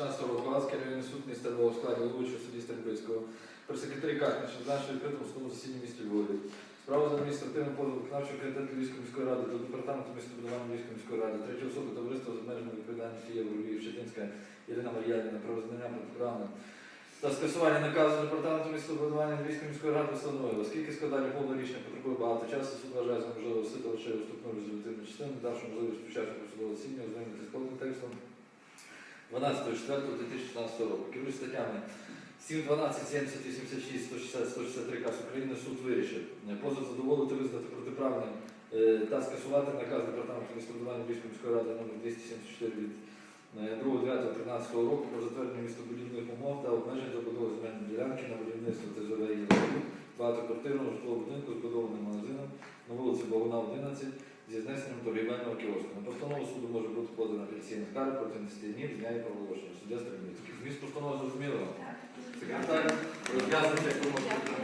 2016 року районний суд міста Львова у складі головуючого судді Стербицького при Кахнича нашої відкритому судовому засіданні в місті Львові. Справа за адміністративним позовом виконавчого комітету Львівської міської ради до департаменту містобудування Львівської міської ради, третього особи товариства з обмеженою відповідальністю Євро Львів Щетинська Ірина Мар'янівна про визнання протиправним та скасування наказу департаменту містобудування Львівської міської ради встановили, оскільки складання повного рішення потребує багато часу, суд вважає за можливо лише вступну резолютивну частину, давши можливість почати судового засідання, повним текстом 12.04.2016 року. Керуючи статтями 7, 12, 70, 86, 160, 163 КАС України суд вирішив е, позов задоволити визнати протиправним е, та скасувати наказ департаменту містобудування Львівської міської ради номер 274 від е, 2.9.13 року про затвердження містобудівних умов та обмежень забудови земельної ділянки на будівництво ТЗВ і багатоквартирного житлового будинку з будованим магазином на вулиці Богуна, 11 зі знесенням торгівельного кіоску. На постанову суду може бути подана апеляційна скарга проти 10 днів з дня і проголошення. Суддя Стрельницький. Зміст постанови зрозуміло? Секретар розв'язуйте, як ви можете.